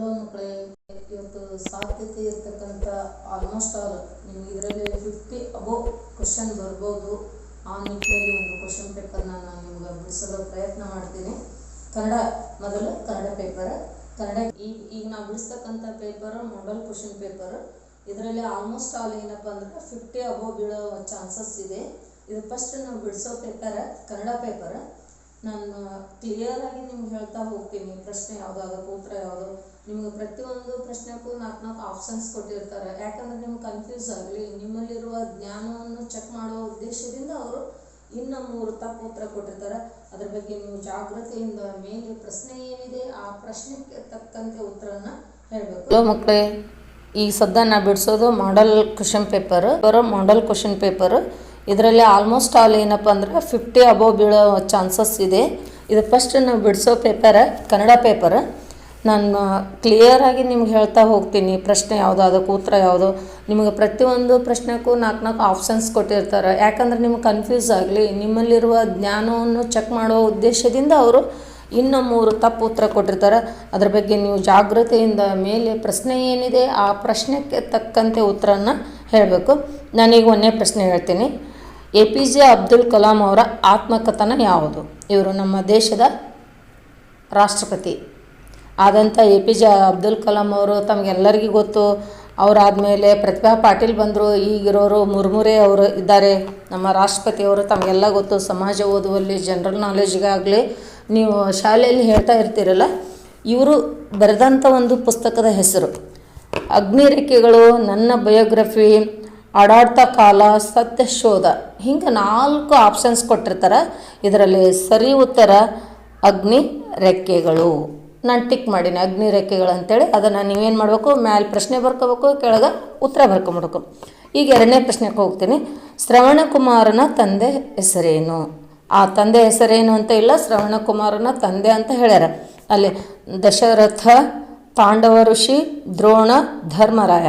Hello ಮಕ್ಕಳೇ ಇವತ್ತು ಸಾಧ್ಯತೆ ಇರ್ತಕ್ಕಂಥ ಆಲ್ಮೋಸ್ಟ್ ಆಲ್ ನಿಮ್ಗೆ ಇದರಲ್ಲಿ ಫಿಫ್ಟಿ ಅಬೋವ್ ಕ್ವಶನ್ ಬರ್ಬೋದು. ಆ ನಿಟ್ಟಿನಲ್ಲಿ ಒಂದು ಕ್ವಶನ್ ಪೇಪರ್ನ ನಾನು ನಿಮ್ಗೆ ಬಿಡಿಸಲು ಪ್ರಯತ್ನ ಮಾಡ್ತೀನಿ. ಕನ್ನಡ, ಮೊದಲು ಕನ್ನಡ ಪೇಪರ್ ಕನ್ನಡ ಈಗ ಈಗ ನಾವು ಬಿಡಿಸ್ತಕ್ಕಂಥ ಪೇಪರ್ ಮಾಡಲ್ ಕ್ವಶನ್ ಪೇಪರ್ ಇದರಲ್ಲಿ ಆಲ್ಮೋಸ್ಟ್ ಆಲ್ ಏನಪ್ಪ ಅಂದ್ರೆ ಫಿಫ್ಟಿ ಅಬೋವ್ ಬೀಳೋ ಚಾನ್ಸಸ್ ಇದೆ. ಇದು ಫಸ್ಟ್ ನಾವು ಬಿಡಿಸೋ ಪೇಪರ್ ಕನ್ನಡ ಪೇಪರ್ ನಾನು ಕ್ಲಿಯರ್ ಆಗಿ ನಿಮ್ಗೆ ಹೇಳ್ತಾ ಹೋಗ್ತೀನಿ. ಪ್ರಶ್ನೆ ಯಾವುದು ಅದಕ್ಕೆ ಉತ್ತರ ಯಾವುದು, ನಿಮ್ಗೆ ಪ್ರತಿಯೊಂದು ಪ್ರಶ್ನೆಗೂ ನಾಲ್ಕು ನಾಲ್ಕು ಆಪ್ಷನ್ಸ್ ಕೊಟ್ಟಿರ್ತಾರೆ. ಯಾಕಂದ್ರೆ ನಿಮ್ಗೆ ಕನ್ಫ್ಯೂಸ್ ಆಗಲಿ, ನಿಮ್ಮಲ್ಲಿರುವ ಜ್ಞಾನವನ್ನು ಚೆಕ್ ಮಾಡೋ ಉದ್ದೇಶದಿಂದ ಅವರು ಇನ್ನು ಮೂರು ತಪ್ಪು ಉತ್ತರ ಕೊಟ್ಟಿರ್ತಾರೆ. ಅದ್ರ ಬಗ್ಗೆ ನೀವು ಜಾಗೃತಿಯಿಂದ ಮೇಲೆ ಪ್ರಶ್ನೆ ಏನಿದೆ, ಆ ಪ್ರಶ್ನೆಗೆ ತಕ್ಕಂತೆ ಉತ್ತರನ ಹೇಳಬೇಕು. ಮಕ್ಕಳೇ, ಈ ಸದ್ದನ್ನ ಬಿಡಿಸೋದು model question paper model question paper ಇದರಲ್ಲಿ ಆಲ್ಮೋಸ್ಟ್ ಆಲ್ ಏನಪ್ಪ ಅಂದ್ರೆ ಫಿಫ್ಟಿ ಅಬೋವ್ ಬೀಳೋ ಚಾನ್ಸಸ್ ಇದೆ. ಇದು ಫಸ್ಟ್ ನಾವು ಬಿಡಿಸೋ ಪೇಪರ್ ಕನ್ನಡ ಪೇಪರ್ ನಾನು ಕ್ಲಿಯರಾಗಿ ನಿಮ್ಗೆ ಹೇಳ್ತಾ ಹೋಗ್ತೀನಿ. ಪ್ರಶ್ನೆ ಯಾವುದು, ಅದಕ್ಕೆ ಉತ್ತರ ಯಾವುದು. ನಿಮಗೆ ಪ್ರತಿಯೊಂದು ಪ್ರಶ್ನೆಗೂ ನಾಲ್ಕು ನಾಲ್ಕು ಆಪ್ಷನ್ಸ್ ಕೊಟ್ಟಿರ್ತಾರೆ. ಯಾಕಂದ್ರೆ ನಿಮ್ಗೆ ಕನ್ಫ್ಯೂಸ್ ಆಗಲಿ, ನಿಮ್ಮಲ್ಲಿರುವ ಜ್ಞಾನವನ್ನು ಚೆಕ್ ಮಾಡೋ ಉದ್ದೇಶದಿಂದ ಅವರು ಇನ್ನೂ ಮೂರು ತಪ್ಪು ಉತ್ತರ ಕೊಟ್ಟಿರ್ತಾರೆ. ಅದ್ರ ಬಗ್ಗೆ ನೀವು ಜಾಗೃತಿಯಿಂದ ಮೇಲೆ ಪ್ರಶ್ನೆ ಏನಿದೆ, ಆ ಪ್ರಶ್ನೆಗೆ ತಕ್ಕಂತೆ ಉತ್ತರನ ಹೇಳಬೇಕು. ನಾನೀಗ ಒಂದೇ ಪ್ರಶ್ನೆ ಹೇಳ್ತೀನಿ. A P J Abdul Kalam ಅವರ ಆತ್ಮಕಥನ ಯಾವುದು? ಇವರು ನಮ್ಮ ದೇಶದ ರಾಷ್ಟ್ರಪತಿ. ಆದಂಥ A P J Abdul Kalam ಅವರು ತಮಗೆಲ್ಲರಿಗೂ ಗೊತ್ತು. ಅವರಾದಮೇಲೆ ಪ್ರತಿಭಾ ಪಾಟೀಲ್ ಬಂದರು, ಈಗಿರೋರು ಮುರ್ಮುರೆ ಅವರು ಇದ್ದಾರೆ. ನಮ್ಮ ರಾಷ್ಟ್ರಪತಿಯವರು ತಮಗೆಲ್ಲ ಗೊತ್ತು. ಸಮಾಜ ಓದುವಲ್ಲಿ, ಜನರಲ್ ನಾಲೆಜ್ಗಾಗಲಿ ನೀವು ಶಾಲೆಯಲ್ಲಿ ಹೇಳ್ತಾ ಇರ್ತೀರಲ್ಲ, ಇವರು ಬರೆದಂಥ ಒಂದು ಪುಸ್ತಕದ ಹೆಸರು. ಅಗ್ನಿರೇಖೆಗಳು ನನ್ನ ಬಯೋಗ್ರಫಿ ಅಡಾಡ್ತ ಕಾಲ, ಸತ್ಯ ಶೋಧ, ಹಿಂಗೆ ನಾಲ್ಕು ಆಪ್ಷನ್ಸ್ ಕೊಟ್ಟಿರ್ತಾರೆ. ಇದರಲ್ಲಿ ಸರಿ ಉತ್ತರ ಅಗ್ನಿ ರೆಕ್ಕೆಗಳು ನಾನು ಟಿಕ್ ಮಾಡೀನಿ ಅಗ್ನಿ ರೆಕ್ಕೆಗಳು ಅಂತೇಳಿ. ಅದನ್ನು ನೀವೇನು ಮಾಡಬೇಕು? ಮ್ಯಾಲೆ ಪ್ರಶ್ನೆ ಬರ್ಕೋಬೇಕು, ಕೆಳಗೆ ಉತ್ತರ ಬರ್ಕೊಂಬಿಡ್ಬೇಕು. ಈಗ ಎರಡನೇ ಪ್ರಶ್ನೆಗೆ ಹೋಗ್ತೀನಿ. ಶ್ರವಣಕುಮಾರನ ತಂದೆ ಹೆಸರೇನು? ಆ ತಂದೆ ಹೆಸರೇನು ಅಂತ ಇಲ್ಲ, ಶ್ರವಣಕುಮಾರನ ತಂದೆ ಅಂತ ಹೇಳ್ಯಾರ. ಅಲ್ಲಿ ದಶರಥ ತಾಂಡವ ಋಷಿ, ದ್ರೋಣ, ಧರ್ಮರಾಯ.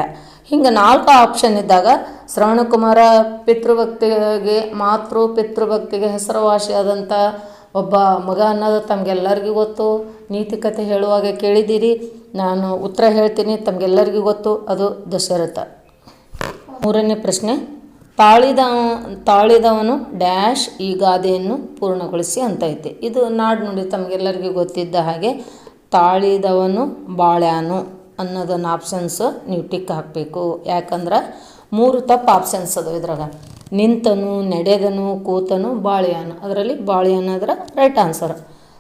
ಹಿಂಗೆ ನಾಲ್ಕು ಆಪ್ಷನ್ ಇದ್ದಾಗ ಶ್ರವಣಕುಮಾರ ಪಿತೃಭಕ್ತಿಗೆ, ಮಾತೃ ಪಿತೃಭಕ್ತಿಗೆ ಹೆಸರುವಾಸಿಯಾದಂಥ ಒಬ್ಬ ಮಗ ಅನ್ನೋದು ತಮಗೆಲ್ಲರಿಗೂ ಗೊತ್ತು. ನೀತಿ ಕಥೆ ಹೇಳುವಾಗ ಕೇಳಿದ್ದೀರಿ, ನಾನು ಉತ್ತರ ಹೇಳ್ತೀನಿ, ತಮಗೆಲ್ಲರಿಗೂ ಗೊತ್ತು, ಅದು ದಶರಥ. ಮೂರನೇ ಪ್ರಶ್ನೆ, ತಾಳಿದ, ತಾಳಿದವನು ಡ್ಯಾಶ್ ಈ ಗಾದೆಯನ್ನು ಪೂರ್ಣಗೊಳಿಸಿ ಅಂತ ಐತೆ. ಇದು ನಾಡು ನುಡಿ ತಮಗೆಲ್ಲರಿಗೂ ಗೊತ್ತಿದ್ದ ಹಾಗೆ ತಾಳಿದವನು ಬಾಳ್ಯಾನು ಅನ್ನೋದನ್ನು ಆಪ್ಷನ್ಸ್ ನೀವು ಟಿಕ್ ಹಾಕಬೇಕು. ಯಾಕಂದ್ರೆ ಮೂರು ತಪ್ಪು ಆಪ್ಷನ್ಸ್ ಅದು ಇದ್ರಾಗ. ನಿಂತನು, ನಡೆದನು, ಕೂತನು, ಬಾಳ್ಯಾನು. ಅದರಲ್ಲಿ ಬಾಳ್ಯಾನು ಅದರ ರೈಟ್ ಆನ್ಸರ್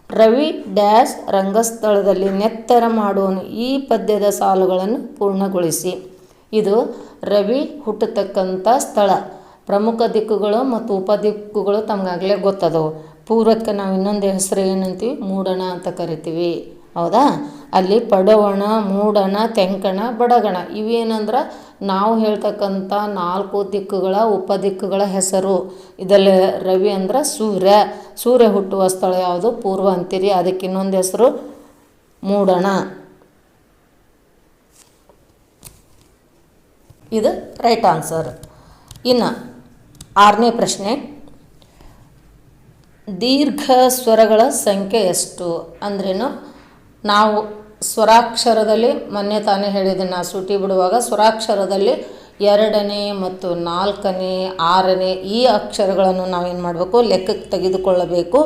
ರವಿ ಡ್ಯಾಶ್ ರಂಗಸ್ಥಳದಲ್ಲಿ ನೆತ್ತರ ಮಾಡುವನು. ಈ ಪದ್ಯದ ಸಾಲುಗಳನ್ನು ಪೂರ್ಣಗೊಳಿಸಿ. ಇದು ರವಿ ಹುಟ್ಟತಕ್ಕಂಥ ಸ್ಥಳ. ಪ್ರಮುಖ ದಿಕ್ಕುಗಳು ಮತ್ತು ಉಪದಿಕ್ಕುಗಳು ತಮಗಾಗಲೇ ಗೊತ್ತದವು. ಪೂರ್ವಕ್ಕೆ ನಾವು ಇನ್ನೊಂದು ಹೆಸರು ಏನಂತೀವಿ? ಮೂಡಣ ಅಂತ ಕರಿತೀವಿ. ಹೌದಾ? ಅಲ್ಲಿ ಪಡವಣ, ಮೂಡಣ, ತೆಂಕಣ, ಬಡಗಣ ಇವೇನಂದ್ರೆ ನಾವು ಹೇಳ್ತಕ್ಕಂಥ ನಾಲ್ಕು ದಿಕ್ಕುಗಳ ಉಪದಿಕ್ಕುಗಳ ಹೆಸರು. ಇದರಲ್ಲಿ ರವಿ ಅಂದ್ರೆ ಸೂರ್ಯ. ಸೂರ್ಯ ಹುಟ್ಟುವ ಸ್ಥಳ ಯಾವುದು? ಪೂರ್ವ ಅಂತೀರಿ. ಅದಕ್ಕೆ ಇನ್ನೊಂದು ಹೆಸರು ಮೂಡಣ. ಇದು ರೈಟ್ ಆನ್ಸರ್. ಇನ್ನು ಆರನೇ ಪ್ರಶ್ನೆ. ದೀರ್ಘ ಸ್ವರಗಳ ಸಂಖ್ಯೆ ಎಷ್ಟು ಅಂದ್ರೇನು? ನಾವು ಸ್ವರಾಕ್ಷರದಲ್ಲಿ, ಮೊನ್ನೆ ತಾನೇ ಹೇಳಿದೆ ನಾ ಸೂಟಿ ಬಿಡುವಾಗ ಸ್ವರಾಕ್ಷರದಲ್ಲಿ ಎರಡನೇ ಮತ್ತು ನಾಲ್ಕನೇ, ಆರನೇ ಈ ಅಕ್ಷರಗಳನ್ನು ನಾವೇನು ಮಾಡಬೇಕು? ಲೆಕ್ಕಕ್ಕೆ ತೆಗೆದುಕೊಳ್ಳಬೇಕು.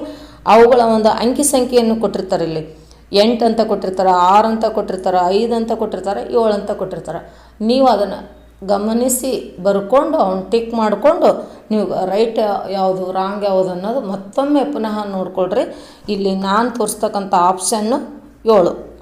ಅವುಗಳ ಒಂದು ಅಂಕಿ ಸಂಖ್ಯೆಯನ್ನು ಕೊಟ್ಟಿರ್ತಾರೆ ಇಲ್ಲಿ. ಎಂಟು ಅಂತ ಕೊಟ್ಟಿರ್ತಾರೆ, ಆರು ಅಂತ ಕೊಟ್ಟಿರ್ತಾರೆ, ಐದು ಅಂತ ಕೊಟ್ಟಿರ್ತಾರೆ, ಏಳು ಅಂತ ಕೊಟ್ಟಿರ್ತಾರೆ. ನೀವು ಅದನ್ನು ಗಮನಿಸಿ ಬರ್ಕೊಂಡು ಅವ್ನು ಟಿಕ್ ಮಾಡಿಕೊಂಡು ನೀವು ರೈಟ್ ಯಾವುದು, ರಾಂಗ್ ಯಾವುದು ಅನ್ನೋದು ಮತ್ತೊಮ್ಮೆ ಪುನಃ ನೋಡ್ಕೊಳ್ರಿ. ಇಲ್ಲಿ ನಾನು ತೋರಿಸ್ತಕ್ಕಂಥ ಆಪ್ಷನ್ನು ಏಳು.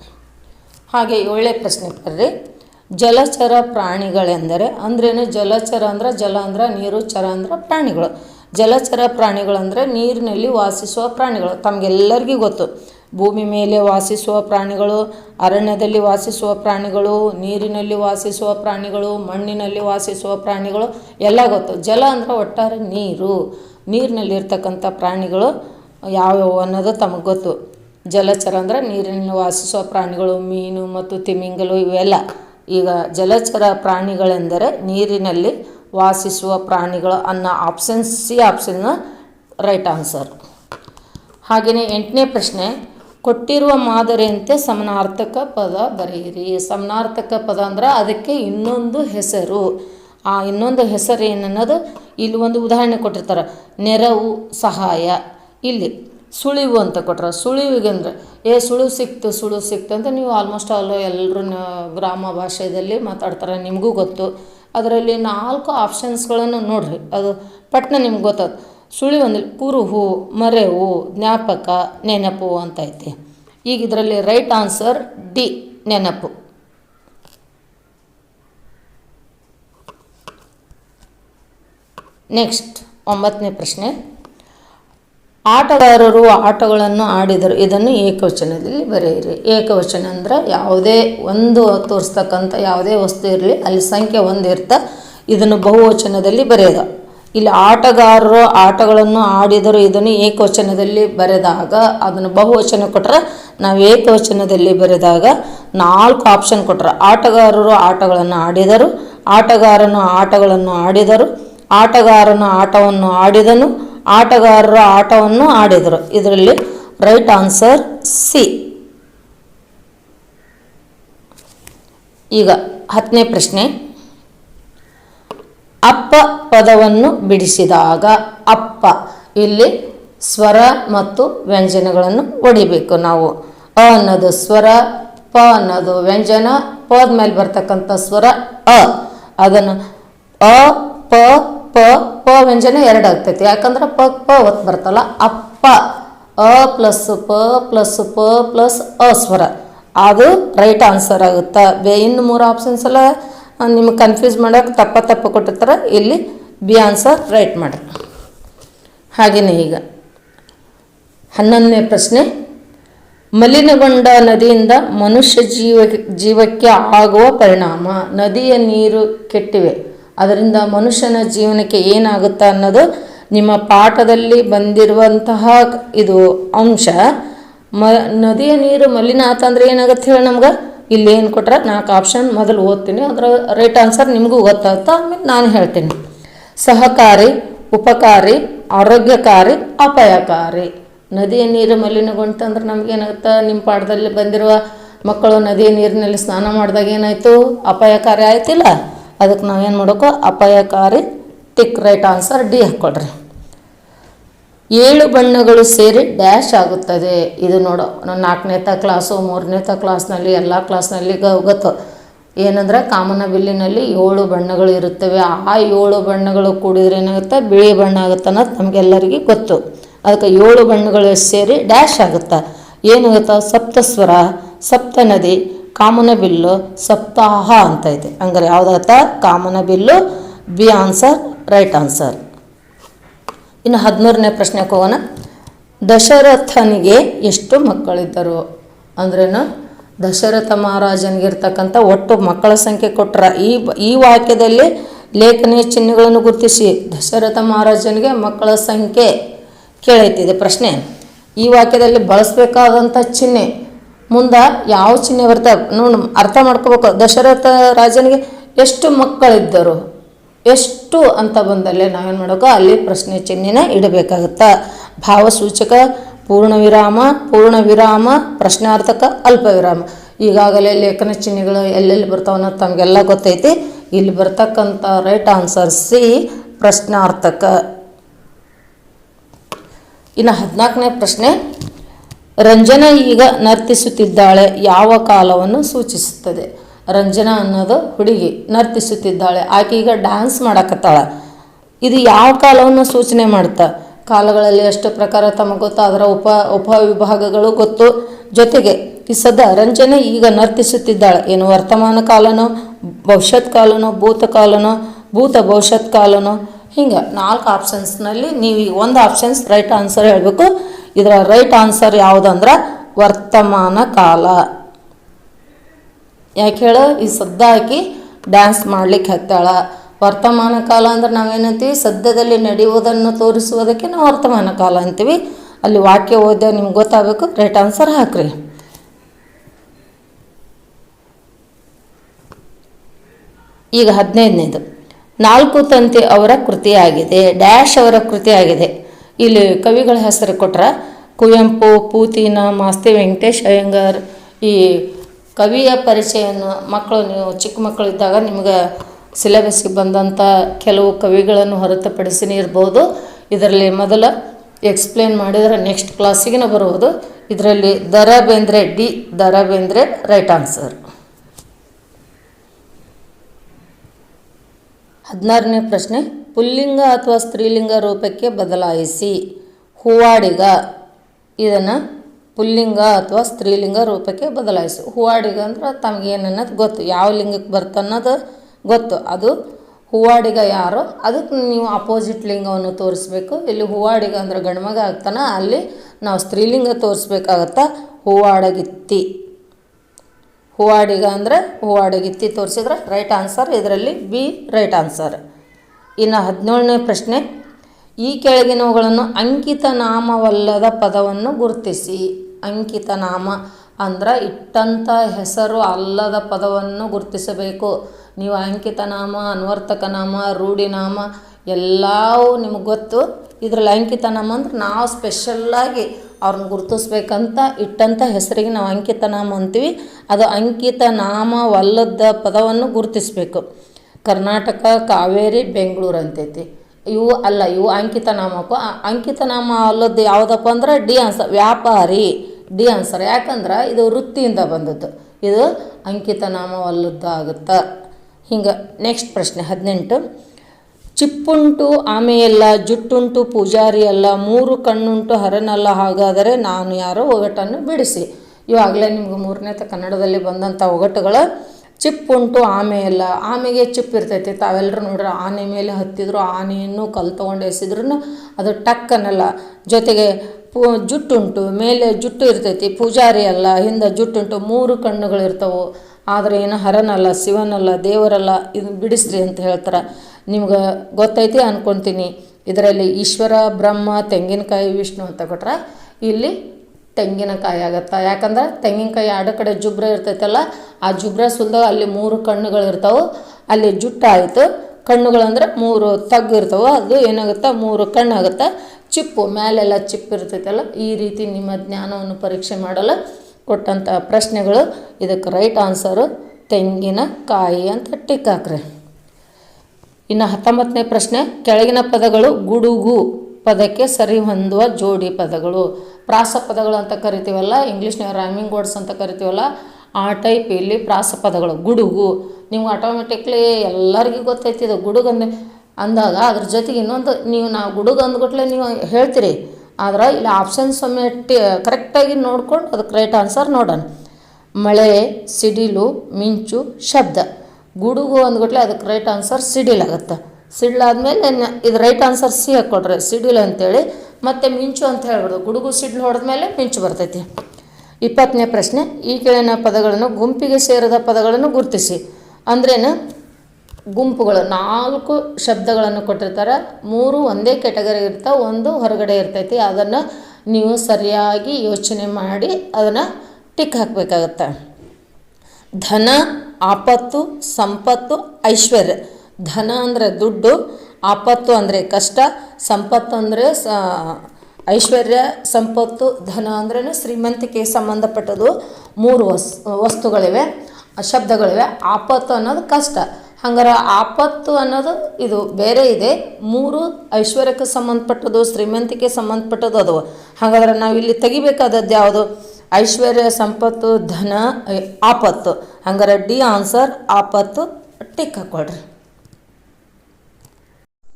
ಹಾಗೆ ಏಳೇ ಪ್ರಶ್ನೆ ಬರ್ರಿ. ಜಲಚರ ಪ್ರಾಣಿಗಳೆಂದರೆ ಅಂದ್ರೇನು? ಜಲಚರ ಅಂದ್ರೆ ಜಲ ಅಂದ್ರೆ ನೀರು, ಚರ ಅಂದ್ರೆ ಪ್ರಾಣಿಗಳು. ಜಲಚರ ಪ್ರಾಣಿಗಳಂದರೆ ನೀರಿನಲ್ಲಿ ವಾಸಿಸುವ ಪ್ರಾಣಿಗಳು. ತಮಗೆಲ್ಲರಿಗೂ ಗೊತ್ತು. ಭೂಮಿ ಮೇಲೆ ವಾಸಿಸುವ ಪ್ರಾಣಿಗಳು, ಅರಣ್ಯದಲ್ಲಿ ವಾಸಿಸುವ ಪ್ರಾಣಿಗಳು, ನೀರಿನಲ್ಲಿ ವಾಸಿಸುವ ಪ್ರಾಣಿಗಳು, ಮಣ್ಣಿನಲ್ಲಿ ವಾಸಿಸುವ ಪ್ರಾಣಿಗಳು, ಎಲ್ಲ ಗೊತ್ತು. ಜಲ ಅಂದರೆ ಒಟ್ಟಾರೆ ನೀರು. ನೀರಿನಲ್ಲಿರ್ತಕ್ಕಂಥ ಪ್ರಾಣಿಗಳು ಯಾವ್ಯಾವು ಅನ್ನೋದು ತಮಗೆ ಗೊತ್ತು. ಜಲಚರ ಅಂದರೆ ನೀರಿನಲ್ಲಿ ವಾಸಿಸುವ ಪ್ರಾಣಿಗಳು, ಮೀನು ಮತ್ತು ತಿಮಿಂಗಲು ಇವೆಲ್ಲ. ಈಗ ಜಲಚರ ಪ್ರಾಣಿಗಳೆಂದರೆ ನೀರಿನಲ್ಲಿ ವಾಸಿಸುವ ಪ್ರಾಣಿಗಳು ಅನ್ನೋ ಆಪ್ಷನ್ ಸಿ ಆಪ್ಷನ್ನ ರೈಟ್ ಆನ್ಸರ್ ಹಾಗೆಯೇ ಎಂಟನೇ ಪ್ರಶ್ನೆ, ಕೊಟ್ಟಿರುವ ಮಾದರಿಯಂತೆ ಸಮನಾರ್ಥಕ ಪದ ಬರೆಯಿರಿ. ಸಮನಾರ್ಥಕ ಪದ ಅಂದ್ರೆ ಅದಕ್ಕೆ ಇನ್ನೊಂದು ಹೆಸರು. ಆ ಇನ್ನೊಂದು ಹೆಸರು ಏನನ್ನೋದು ಇಲ್ಲಿ ಒಂದು ಉದಾಹರಣೆ ಕೊಟ್ಟಿರ್ತಾರೆ. ನೆರವು ಸಹಾಯ. ಇಲ್ಲಿ ಸುಳಿವು ಅಂತ ಕೊಟ್ರ. ಸುಳಿವಿಗೆ ಅಂದರೆ ಏ ಸುಳಿವು ಸಿಕ್ತು, ಸುಳು ಸಿಕ್ತು ಅಂತ ನೀವು ಆಲ್ಮೋಸ್ಟ್ ಆಲ್ ಎಲ್ಲರೂ ಗ್ರಾಮ ಭಾಷೆಯಲ್ಲಿ ಮಾತಾಡ್ತಾರೆ, ನಿಮಗೂ ಗೊತ್ತು. ಅದರಲ್ಲಿ ನಾಲ್ಕು ಆಪ್ಷನ್ಸ್ಗಳನ್ನು ನೋಡ್ರಿ. ಅದು ಪಟ್ನ ನಿಮ್ಗೆ ಗೊತ್ತದ. ಸುಳಿವು ಅಂದ್ರೆ ಕುರುಹು, ಮರೆವು, ಜ್ಞಾಪಕ, ನೆನಪು ಅಂತ ಐತಿ. ಈಗ ಇದರಲ್ಲಿ ರೈಟ್ ಆನ್ಸರ್ ಡಿ ನೆನಪು. ನೆಕ್ಸ್ಟ್ ಒಂಬತ್ತನೇ ಪ್ರಶ್ನೆ. ಆಟಗಾರರು ಆಟಗಳನ್ನು ಆಡಿದರು. ಇದನ್ನು ಏಕವಚನದಲ್ಲಿ ಬರೆಯಿರಿ. ಏಕವಚನ ಅಂದ್ರೆ ಯಾವುದೇ ಒಂದು ತೋರಿಸ್ತಕ್ಕಂಥ ಯಾವುದೇ ವಸ್ತು ಇರಲಿ, ಅಲ್ಲಿ ಸಂಖ್ಯೆ ಒಂದು ಇದನ್ನು ಬಹುವಚನದಲ್ಲಿ ಬರೆಯೋದು. ಇಲ್ಲಿ ಆಟಗಾರರು ಆಟಗಳನ್ನು ಆಡಿದರು, ಇದನ್ನು ಏಕವಚನದಲ್ಲಿ ಬರೆದಾಗ, ಅದನ್ನು ಬಹುವಚನ ಕೊಟ್ಟರೆ ನಾವು ಏಕವಚನದಲ್ಲಿ ಬರೆದಾಗ ನಾಲ್ಕು ಆಪ್ಷನ್ ಕೊಟ್ಟರೆ ಆಟಗಾರರು ಆಟಗಳನ್ನು ಆಡಿದರು, ಆಟಗಾರನು ಆಟಗಳನ್ನು ಆಡಿದರು, ಆಟಗಾರನು ಆಟವನ್ನು ಆಡಿದನು ಆಟಗಾರರು ಆಟವನ್ನು ಆಡಿದರು. ಇದರಲ್ಲಿ ರೈಟ್ ಆನ್ಸರ್ ಸಿ. ಈಗ ಹತ್ತನೇ ಪ್ರಶ್ನೆ. ಅಪ್ಪ ಪದವನ್ನು ಬಿಡಿಸಿದಾಗ ಅಪ್ಪ ಇಲ್ಲಿ ಸ್ವರ ಮತ್ತು ವ್ಯಂಜನಗಳನ್ನು ಹೊಡಿಬೇಕು ನಾವು. ಅ ಅನ್ನೋದು ಸ್ವರ, ಪ ಅನ್ನೋದು ವ್ಯಂಜನ, ಪದ ಮೇಲೆ ಬರ್ತಕ್ಕಂಥ ಸ್ವರ ಅ. ಅದನ್ನು ಅ, ಪ ಪ ಪ ವ್ಯಂಜನ ಎರಡು ಆಗ್ತೈತಿ. ಯಾಕಂದ್ರೆ ಪ ಪ ಒತ್ತು ಬರ್ತಲ್ಲ, ಅಪ್ಪ, ಅ ಪ್ಲಸ್ ಪ ಪ್ಲಸ್ ಪ ಪ್ಲಸ್ ಅ ಸ್ವರ. ಅದು ರೈಟ್ ಆನ್ಸರ್ ಆಗುತ್ತೆ? ಬೇ, ಇನ್ನು ಮೂರು ಆಪ್ಷನ್ಸ್ ಎಲ್ಲ ನಿಮಗೆ ಕನ್ಫ್ಯೂಸ್ ಮಾಡೋಕೆ ತಪ್ಪ ತಪ್ಪ ಕೊಟ್ಟಿರ್ತಾರೆ. ಇಲ್ಲಿ ಬಿ ಆನ್ಸರ್ ರೈಟ್ ಮಾಡಿ. ಹಾಗೆಯೇ ಈಗ. ಹನ್ನೊಂದನೇ ಪ್ರಶ್ನೆ. ಮಲಿನಗೊಂಡ ನದಿಯಿಂದ ಮನುಷ್ಯ ಜೀವ, ಜೀವಕ್ಕೆ ಆಗುವ ಪರಿಣಾಮ. ನದಿಯ ನೀರು ಕೆಟ್ಟಿವೆ. ಅದರಿಂದ ಮನುಷ್ಯನ ಜೀವನಕ್ಕೆ ಏನಾಗುತ್ತೆ ಅನ್ನೋದು ನಿಮ್ಮ ಪಾಠದಲ್ಲಿ ಬಂದಿರುವಂತಹ ಇದು ಅಂಶ. ಮ, ನದಿಯ ನೀರು ಮಲಿನ ಆತಂದ್ರೆ ಏನಾಗುತ್ತೆ ಹೇಳಿ ನಮ್ಗೆ? ಇಲ್ಲಿ ಏನು ಕೊಟ್ರೆ? ನಾಲ್ಕು ಆಪ್ಷನ್ ಮೊದಲು ಓದ್ತೀನಿ, ಅದರ ರೈಟ್ ಆನ್ಸರ್ ನಿಮಗೂ ಗೊತ್ತಾಗುತ್ತೆ ಆಮೇಲೆ ನಾನು ಹೇಳ್ತೀನಿ. ಸಹಕಾರಿ, ಉಪಕಾರಿ, ಆರೋಗ್ಯಕಾರಿ, ಅಪಾಯಕಾರಿ. ನದಿಯ ನೀರು ಮಲಿನಗೊಂತಂದ್ರೆ ನಮಗೇನಾಗುತ್ತೆ ನಿಮ್ಮ ಪಾಠದಲ್ಲಿ ಬಂದಿರುವ ಮಕ್ಕಳು ನದಿಯ ನೀರಿನಲ್ಲಿ ಸ್ನಾನ ಮಾಡಿದಾಗ ಏನಾಯಿತು? ಅಪಾಯಕಾರಿ ಆಯ್ತಿಲ್ಲ? ಅದಕ್ಕೆ ನಾವೇನು ಮಾಡಬೇಕು ಅಪಾಯಕಾರಿ ಟಿಕ್ ರೈಟ್ ಆನ್ಸರ್ ಡಿ ಹಾಕ್ಕೊಡ್ರಿ ಏಳು ಬಣ್ಣಗಳು ಸೇರಿ ಡ್ಯಾಶ್ ಆಗುತ್ತದೆ. ಇದು ನೋಡೋ ನಾಲ್ಕನೇತ ಕ್ಲಾಸು ಮೂರನೇತ ಕ್ಲಾಸ್ನಲ್ಲಿ ಎಲ್ಲ ಕ್ಲಾಸ್ನಲ್ಲಿ ಗೊತ್ತು. ಏನಂದ್ರೆ ಕಾಮನ ಬಿಲ್ಲಿನಲ್ಲಿ ಏಳು ಬಣ್ಣಗಳು ಇರುತ್ತವೆ. ಆ ಏಳು ಬಣ್ಣಗಳು ಕೂಡಿದ್ರೆ ಏನಾಗುತ್ತೆ? ಬಿಳಿ ಬಣ್ಣ ಆಗುತ್ತೆ ಅನ್ನೋದು ನಮಗೆಲ್ಲರಿಗೂ ಗೊತ್ತು. ಅದಕ್ಕೆ ಏಳು ಬಣ್ಣಗಳು ಸೇರಿ ಡ್ಯಾಶ್ ಆಗುತ್ತೆ. ಏನಾಗುತ್ತೆ? ಸಪ್ತಸ್ವರ ಸಪ್ತ ನದಿ ಕಾಮನ ಬಿಲ್ಲು ಸಪ್ತಾಹ ಅಂತ ಇದೆ. ಹಂಗಾರೆ ಯಾವುದಾಗತ್ತ ಕಾಮನ ಬಿಲ್ಲು ಬಿ ಆನ್ಸರ್, ರೈಟ್ ಆನ್ಸರ್. ಇನ್ನು ಹದಿಮೂರನೇ ಪ್ರಶ್ನೆಗೆ ಹೋಗೋಣ. ದಶರಥನಿಗೆ ಎಷ್ಟು ಮಕ್ಕಳಿದ್ದರು? ಅಂದ್ರೇನು? ದಶರಥ ಮಹಾರಾಜನಿಗಿರ್ತಕ್ಕಂಥ ಒಟ್ಟು ಮಕ್ಕಳ ಸಂಖ್ಯೆ ಕೊಟ್ಟರೆ ಈ ಈ ವಾಕ್ಯದಲ್ಲಿ ಲೇಖನೀಯ ಚಿಹ್ನೆಗಳನ್ನು ಗುರುತಿಸಿ. ದಶರಥ ಮಹಾರಾಜನಿಗೆ ಮಕ್ಕಳ ಸಂಖ್ಯೆ ಕೇಳೈತಿದೆ ಪ್ರಶ್ನೆ. ಈ ವಾಕ್ಯದಲ್ಲಿ ಬಳಸಬೇಕಾದಂಥ ಚಿಹ್ನೆ ಮುಂದೆ ಯಾವ ಚಿಹ್ನೆ ಬರ್ತವೆ ನೋಡಿ, ಅರ್ಥ ಮಾಡ್ಕೋಬೇಕು. ದಶರಥ ರಾಜನಿಗೆ ಎಷ್ಟು ಮಕ್ಕಳಿದ್ದರು? ಎಷ್ಟು ಅಂತ ಬಂದಲ್ಲೇ ನಾವೇನು ಮಾಡಬೇಕು ಅಲ್ಲಿ ಪ್ರಶ್ನೆ ಚಿಹ್ನೆನ ಇಡಬೇಕಾಗುತ್ತಾ. ಭಾವಸೂಚಕ ಪೂರ್ಣ ವಿರಾಮ ಪೂರ್ಣ ವಿರಾಮ ಪ್ರಶ್ನಾರ್ಥಕ ಅಲ್ಪ ವಿರಾಮ ಈಗಾಗಲೇ ಲೇಖನ ಚಿಹ್ನೆಗಳು ಎಲ್ಲೆಲ್ಲಿ ಬರ್ತಾವ ಅನ್ನೋದು ತಮಗೆಲ್ಲ ಗೊತ್ತೈತಿ. ಇಲ್ಲಿ ಬರ್ತಕ್ಕಂಥ ರೈಟ್ ಆನ್ಸರ್ ಸಿ, ಪ್ರಶ್ನಾರ್ಥಕ. ಇನ್ನು ಹದಿನಾಲ್ಕನೇ ಪ್ರಶ್ನೆ. ರಂಜನಾ ಈಗ ನರ್ತಿಸುತ್ತಿದ್ದಾಳೆ, ಯಾವ ಕಾಲವನ್ನು ಸೂಚಿಸುತ್ತದೆ? ರಂಜನ ಅನ್ನೋದು ಹುಡುಗಿ ನರ್ತಿಸುತ್ತಿದ್ದಾಳೆ, ಆಕೆ ಈಗ ಡ್ಯಾನ್ಸ್ ಮಾಡಕತ್ತಾಳೆ. ಇದು ಯಾವ ಕಾಲವನ್ನು ಸೂಚನೆ ಮಾಡ್ತಾ? ಕಾಲಗಳಲ್ಲಿ ಎಷ್ಟು ಪ್ರಕಾರ ತಮಗೆ ಗೊತ್ತು, ಅದರ ಉಪ, ಉಪವಿಭಾಗಗಳು ಗೊತ್ತು. ಜೊತೆಗೆ ಈ ಸದ್ಯ ರಂಜನೆ ಈಗ ನರ್ತಿಸುತ್ತಿದ್ದಾಳೆ. ಏನು ವರ್ತಮಾನ ಕಾಲನೋ, ಭವಿಷ್ಯತ್ ಕಾಲನೋ ಭೂತಕಾಲನೋ ಭೂತ ಭವಿಷ್ಯತ್ ಕಾಲನೋ, ಹಿಂಗೆ ನಾಲ್ಕು ಆಪ್ಷನ್ಸ್ನಲ್ಲಿ ನೀವು ಈ ಒಂದು ಆಪ್ಷನ್ಸ್ ರೈಟ್ ಆನ್ಸರ್ ಹೇಳಬೇಕು. ಇದರ ರೈಟ್ ಆನ್ಸರ್ ಯಾವುದಂದ್ರೆ ವರ್ತಮಾನ ಕಾಲ. ಯಾಕೆ ಹೇಳ? ಈ ಸದ್ದ ಹಾಕಿ ಡ್ಯಾನ್ಸ್ ಮಾಡ್ಲಿಕ್ಕೆ ಹತ್ತಾಳ. ವರ್ತಮಾನ ಕಾಲ ಅಂದ್ರೆ ನಾವೇನಂತೀವಿ? ಸದ್ಯದಲ್ಲಿ ನಡೆಯುವುದನ್ನು ತೋರಿಸುವುದಕ್ಕೆ ನಾವು ವರ್ತಮಾನ ಕಾಲ ಅಂತೀವಿ. ಅಲ್ಲಿ ವಾಕ್ಯ ಓದ್ಯ, ನಿಮ್ಗೆ ಗೊತ್ತಾಗಬೇಕು. ರೈಟ್ ಆನ್ಸರ್ ಹಾಕ್ರಿ. ಈಗ ಹದಿನೈದನೇದು. ನಾಲ್ಕು ತಂತಿ ಅವರ ಕೃತಿಯಾಗಿದೆ. ಡ್ಯಾಶ್ ಅವರ ಕೃತಿಯಾಗಿದೆ. ಇಲ್ಲಿ ಕವಿಗಳ ಹೆಸರು ಕೊಟ್ರ ಕುವೆಂಪು, ಪೂತಿನ, ಮಾಸ್ತಿ ವೆಂಕಟೇಶ್, ಅಯ್ಯಂಗಾರ್. ಈ ಕವಿಯ ಪರಿಚಯವನ್ನು ಮಕ್ಕಳು, ನೀವು ಚಿಕ್ಕ ಮಕ್ಕಳು ಇದ್ದಾಗ ನಿಮ್ಗೆ ಸಿಲೆಬಸ್ಸಿಗೆ ಬಂದಂಥ ಕೆಲವು ಕವಿಗಳನ್ನು ಹೊರತುಪಡಿಸಿ ಇರ್ಬೋದು. ಇದರಲ್ಲಿ ಮೊದಲ ಎಕ್ಸ್ಪ್ಲೇನ್ ಮಾಡಿದರೆ ನೆಕ್ಸ್ಟ್ ಕ್ಲಾಸಿಗೆ ಬರುವುದು ಇದರಲ್ಲಿ ದರ ಬೇಂದ್ರೆ ಡಿ ದರ ಬೇಂದ್ರೆ ರೈಟ್ ಆನ್ಸರ್. ಹದಿನಾರನೇ ಪ್ರಶ್ನೆ, ಪುಲ್ಲಿಂಗ ಅಥವಾ ಸ್ತ್ರೀಲಿಂಗ ರೂಪಕ್ಕೆ ಬದಲಾಯಿಸಿ, ಹೂವಾಡಿಗ, ಇದನ್ನು ಪುಲ್ಲಿಂಗ ಅಥವಾ ಸ್ತ್ರೀಲಿಂಗ ರೂಪಕ್ಕೆ ಬದಲಾಯಿಸಿ. ಹೂವಾಡಿಗ ಅಂದ್ರೆ ತಮಗೆ ಅನ್ನೋದು ಗೊತ್ತು, ಯಾವ ಲಿಂಗಕ್ಕೆ ಬರ್ತ ಅನ್ನೋದು ಗೊತ್ತು. ಅದು ಹೂವಾಡಿಗ ಯಾರೋ, ಅದಕ್ಕೆ ನೀವು ಅಪೋಸಿಟ್ ಲಿಂಗವನ್ನು ತೋರಿಸ್ಬೇಕು. ಇಲ್ಲಿ ಹೂವಾಡಿಗ ಅಂದ್ರೆ ಗಂಡ್ಮಗ ಆಗ್ತಾನೆ, ಅಲ್ಲಿ ನಾವು ಸ್ತ್ರೀಲಿಂಗ ತೋರಿಸ್ಬೇಕಾಗತ್ತಾ, ಹೂವಾಡಗಿತ್ತಿ. ಹೂವಾಡಿಗ ಅಂದರೆ ಹೂವಾಡಗಿತ್ತಿ ತೋರಿಸಿದ್ರೆ ರೈಟ್ ಆನ್ಸರ್ ಇದರಲ್ಲಿ ಬಿ ರೈಟ್ ಆನ್ಸರ್ ಇನ್ನು ಹದಿನೇಳನೇ ಪ್ರಶ್ನೆ, ಈ ಕೆಳಗಿನವುಗಳನ್ನು ಅಂಕಿತ ನಾಮವಲ್ಲದ ಪದವನ್ನು ಗುರುತಿಸಿ. ಅಂಕಿತ ನಾಮ ಅಂದ್ರೆ ಇಟ್ಟಂಥ ಹೆಸರು ಅಲ್ಲದ ಪದವನ್ನು ಗುರುತಿಸಬೇಕು. ನೀವು ಅಂಕಿತ ನಾಮ, ಅನ್ವರ್ತಕ ನಾಮ ರೂಢಿನಾಮ ಎಲ್ಲವೂ ನಿಮಗೆ ಗೊತ್ತು. ಇದರಲ್ಲಿ ಅಂಕಿತ ನಾಮ ಅಂದ್ರೆ ನಾವು ಸ್ಪೆಷಲ್ಲಾಗಿ ಅವ್ರನ್ನ ಗುರುತಿಸ್ಬೇಕಂತ ಇಟ್ಟಂಥ ಹೆಸರಿಗೆ ನಾವು ಅಂಕಿತ ನಾಮ ಅಂತೀವಿ. ಅದು ಅಂಕಿತ ನಾಮವಲ್ಲದ ಪದವನ್ನು ಗುರುತಿಸಬೇಕು. ಕರ್ನಾಟಕ, ಕಾವೇರಿ, ಬೆಂಗಳೂರು ಅಂತೈತಿ. ಇವು ಅಲ್ಲ, ಇವು ಅಂಕಿತ ನಾಮಕ್ಕೂ ಅಂಕಿತ ನಾಮ ಅಲ್ಲದ್ದು ಯಾವುದಪ್ಪ ಅಂದ್ರೆ ಡಿ ಆನ್ಸರ್, ವ್ಯಾಪಾರಿ ಡಿ ಆನ್ಸರ್. ಯಾಕಂದ್ರೆ ಇದು ವೃತ್ತಿಯಿಂದ ಬಂದದ್ದು. ಇದು ಅಂಕಿತ ನಾಮವಲ್ಲದ್ದು ಆಗುತ್ತೆ ಹಿಂಗೆ ನೆಕ್ಸ್ಟ್ ಪ್ರಶ್ನೆ ಹದಿನೆಂಟು. ಚಿಪ್ಪುಂಟು, ಆಮೆಯಲ್ಲ, ಜುಟ್ಟುಂಟು, ಪೂಜಾರಿ ಅಲ್ಲ, ಮೂರು ಕಣ್ಣುಂಟು, ಹರನಲ್ಲ, ಹಾಗಾದರೆ ನಾನು ಯಾರೋ ಒಗಟನ್ನು ಬಿಡಿಸಿ. ಇವಾಗಲೇ ನಿಮ್ಗೆ ಮೂರನೇ ತ ಕನ್ನಡದಲ್ಲಿ ಬಂದಂಥ ಒಗಟುಗಳ, ಚಿಪ್ಪುಂಟು, ಆಮೆಯಲ್ಲ. ಆಮೆಗೆ ಚಿಪ್ ಇರ್ತೈತಿ. ತಾವೆಲ್ಲರೂ ನೋಡ್ರಿ, ಆನೆ ಮೇಲೆ ಹತ್ತಿದ್ರು, ಆನೆಯನ್ನು ಕಲ್ ತೊಗೊಂಡು ಎಸಿದ್ರು ಅದು ಟಕ್ ಅನ್ನಲ್ಲ ಜೊತೆಗೆ ಪೂ, ಜುಟ್ಟುಂಟು, ಮೇಲೆ ಜುಟ್ಟು ಇರ್ತೈತಿ, ಪೂಜಾರಿ ಅಲ್ಲ, ಹಿಂದೆ ಜುಟ್ಟುಂಟು, ಮೂರು ಕಣ್ಣುಗಳಿರ್ತವೆ. ಆದರೆ ಏನು ಹರನಲ್ಲ, ಶಿವನಲ್ಲ, ದೇವರಲ್ಲ ಇದು ಬಿಡಿಸ್ರಿ ಅಂತ ಹೇಳ್ತಾರೆ. ನಿಮ್ಗೆ ಗೊತ್ತೈತಿ ಅನ್ಕೊಂತೀನಿ. ಇದರಲ್ಲಿ ಈಶ್ವರ, ಬ್ರಹ್ಮ, ತೆಂಗಿನಕಾಯಿ, ವಿಷ್ಣು ಅಂತ ಕೊಟ್ರೆ ಇಲ್ಲಿ ತೆಂಗಿನಕಾಯಿ ಆಗತ್ತೆ. ಯಾಕಂದ್ರೆ ತೆಂಗಿನಕಾಯಿ ಎರಡು ಕಡೆ ಜುಬ್ರ ಇರ್ತೈತಲ್ಲ, ಆ ಜುಬ್ರ ಸುಲ್ದಾಗ ಅಲ್ಲಿ ಮೂರು ಕಣ್ಣುಗಳು ಇರ್ತಾವೆ. ಅಲ್ಲಿ ಜುಟ್ಟಾಯಿತು ಕಣ್ಣುಗಳಂದ್ರೆ ಮೂರು ತಗ್ಗು ಇರ್ತಾವೆ. ಅದು ಏನಾಗುತ್ತೆ? ಮೂರು ಕಣ್ಣಾಗುತ್ತೆ ಚಿಪ್ಪು ಮೇಲೆಲ್ಲ ಚಿಪ್ಪು ಇರ್ತೈತಲ್ಲ, ಈ ರೀತಿ ನಿಮ್ಮ ಜ್ಞಾನವನ್ನು ಪರೀಕ್ಷೆ ಮಾಡಲು ಕೊಟ್ಟಂಥ ಪ್ರಶ್ನೆಗಳು ಇದಕ್ಕೆ ರೈಟ್ ಆನ್ಸರು ತೆಂಗಿನಕಾಯಿ ಅಂತ ಟಿಕ್ ಹಾಕ್ರಿ. ಇನ್ನು ಹತ್ತೊಂಬತ್ತನೇ ಪ್ರಶ್ನೆ, ಕೆಳಗಿನ ಪದಗಳು ಗುಡುಗು ಪದಕ್ಕೆ ಸರಿ ಹೊಂದುವ ಜೋಡಿ ಪದಗಳು. ಪ್ರಾಸ ಪದಗಳು ಅಂತ ಕರಿತೀವಲ್ಲ, ಇಂಗ್ಲೀಷ್ನ ರೈಮಿಂಗ್ ವರ್ಡ್ಸ್ ಅಂತ ಕರಿತೀವಲ್ಲ, ಆ ಟೈಪ್ ಇಲ್ಲಿ ಪ್ರಾಸ ಪದಗಳು. ಗುಡುಗು. ನೀವು ಆಟೋಮೆಟಿಕ್ಲಿ ಎಲ್ಲರಿಗೂ ಗೊತ್ತೈತಿ ಇದು ಗುಡುಗು ಅಂದಾಗ ಅದ್ರ ಜೊತೆಗೆ ಇನ್ನೊಂದು ನೀವು ನಾವು ಗುಡುಗು ಅಂದ್ಕೊಟ್ಲೆ ನೀವು ಹೇಳ್ತೀರಿ ಆದ್ರೆ ಇಲ್ಲಿ ಆಪ್ಷನ್ಸ್ ಒಮ್ಮೆ ಟಿ ಕರೆಕ್ಟಾಗಿ ನೋಡ್ಕೊಂಡು ಅದಕ್ಕೆ ರೈಟ್ ಆನ್ಸರ್ ನೋಡೋಣ. ಮಳೆ, ಸಿಡಿಲು, ಮಿಂಚು, ಶಬ್ದ. ಗುಡುಗು ಅಂದ್ಬಿಟ್ಲೆ ಅದಕ್ಕೆ ರೈಟ್ ಆನ್ಸರ್ ಸಿಡಿಲಾಗತ್ತೆ ಸಿಡಿಲಾದ್ಮೇಲೆ ಇದು ರೈಟ್ ಆನ್ಸರ್ ಸಿ ಹಾಕ್ಕೊಡ್ರಿ ಸಿಡಿಲು ಅಂತೇಳಿ, ಮತ್ತು ಮಿಂಚು ಅಂತ ಹೇಳ್ಬೋದು ಗುಡುಗು, ಸಿಡ್ಲು ಹೊಡೆದ್ಮೇಲೆ ಮಿಂಚು ಬರ್ತೈತಿ. ಇಪ್ಪತ್ತನೇ ಪ್ರಶ್ನೆ, ಈ ಕೆಳಗಿನ ಪದಗಳನ್ನು ಗುಂಪಿಗೆ ಸೇರಿದ ಪದಗಳನ್ನು ಗುರುತಿಸಿ. ಅಂದ್ರೇನು? ಗುಂಪುಗಳು, ನಾಲ್ಕು ಶಬ್ದಗಳನ್ನು ಕೊಟ್ಟಿರ್ತಾರೆ. ಮೂರು ಒಂದೇ ಕೆಟಗರಿ ಇರ್ತಾವೆ ಒಂದು ಹೊರಗಡೆ ಇರ್ತೈತಿ. ಅದನ್ನು ನೀವು ಸರಿಯಾಗಿ ಯೋಚನೆ ಮಾಡಿ ಅದನ್ನು ಟಿಕ್ ಹಾಕಬೇಕಾಗತ್ತೆ. ಧನ, ಆಪತ್ತು, ಸಂಪತ್ತು, ಐಶ್ವರ್ಯ. ಧನ ಅಂದರೆ ದುಡ್ಡು, ಆಪತ್ತು ಅಂದರೆ ಕಷ್ಟ, ಸಂಪತ್ತು ಅಂದರೆ ಐಶ್ವರ್ಯ, ಸಂಪತ್ತು, ಧನ ಅಂದ್ರೆ ಶ್ರೀಮಂತಿಕೆಗೆ ಸಂಬಂಧಪಟ್ಟದು ಮೂರು ವಸ್, ವಸ್ತುಗಳಿವೆ, ಶಬ್ದಗಳಿವೆ. ಆಪತ್ತು ಅನ್ನೋದು ಕಷ್ಟ. ಹಂಗಾರೆ ಆಪತ್ತು ಅನ್ನೋದು ಇದು ಬೇರೆ ಇದೆ. ಮೂರು ಐಶ್ವರ್ಯಕ್ಕೆ ಸಂಬಂಧಪಟ್ಟದ್ದು, ಶ್ರೀಮಂತಿಕೆ ಸಂಬಂಧಪಟ್ಟದ್ದು ಅದು. ಹಾಗಾದ್ರೆ ನಾವು ಇಲ್ಲಿ ತೆಗಿಬೇಕಾದದ್ದು ಯಾವುದು? ಐಶ್ವರ್ಯ, ಸಂಪತ್ತು, ಧನ ಆಪತ್ತು. ಹಂಗಾರೆ ಡಿ ಆನ್ಸರ್, ಆಪತ್ತು ಟಿಕ್ ಹಾಕೊಳ್ರಿ.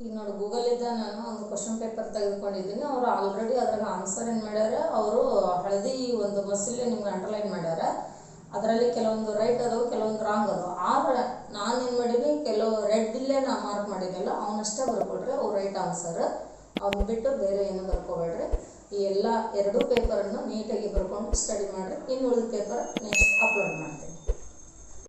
ಈಗ ನೋಡಿ ಗೂಗಲಿಂದ ನಾನು ಒಂದು ಕ್ವಶನ್ ಪೇಪರ್ ತೆಗೆದುಕೊಂಡಿದ್ದೀನಿ. ಅವರು ಆಲ್ರೆಡಿ ಅದ್ರಾಗ ಆನ್ಸರ್ ಏನು ಮಾಡ್ಯಾರ? ಅವರು ಹಳದಿ ಒಂದು ಬಸ್ಸಲ್ಲಿ ನಿಮ್ಗೆ ಅಂಡರ್ಲೈನ್ ಮಾಡ್ಯಾರ. ಅದರಲ್ಲಿ ಕೆಲವೊಂದು ರೈಟ್ ಅದಾವು ಕೆಲವೊಂದು ರಾಂಗ್ ಅದಾವು ಆಗ ನಾನು ಏನು ಮಾಡಿದ್ವಿ, ಕೆಲವು ರೆಡ್ ಇಲ್ಲೇ ನಾ ಮಾರ್ಕ್ ಮಾಡಿದ್ದೆಲ್ಲ ಅವನಷ್ಟೇ ಬರ್ಕೊಡ್ರಿ ಅವು ರೈಟ್ ಆನ್ಸರ್ ಅವನ್ನ ಬಿಟ್ಟು ಬೇರೆ ಏನು ಬರ್ಕೋಬೇಡ್ರಿ. ಈ ಎಲ್ಲ ಎರಡೂ ಪೇಪರನ್ನು ನೀಟಾಗಿ ಬರ್ಕೊಂಡು ಸ್ಟಡಿ ಮಾಡಿರಿ. ಇನ್ನು ಉಳಿದ ಪೇಪರ್ ನೆಕ್ಸ್ಟ್ ಅಪ್ಲೋಡ್ ಮಾಡ್ತೀನಿ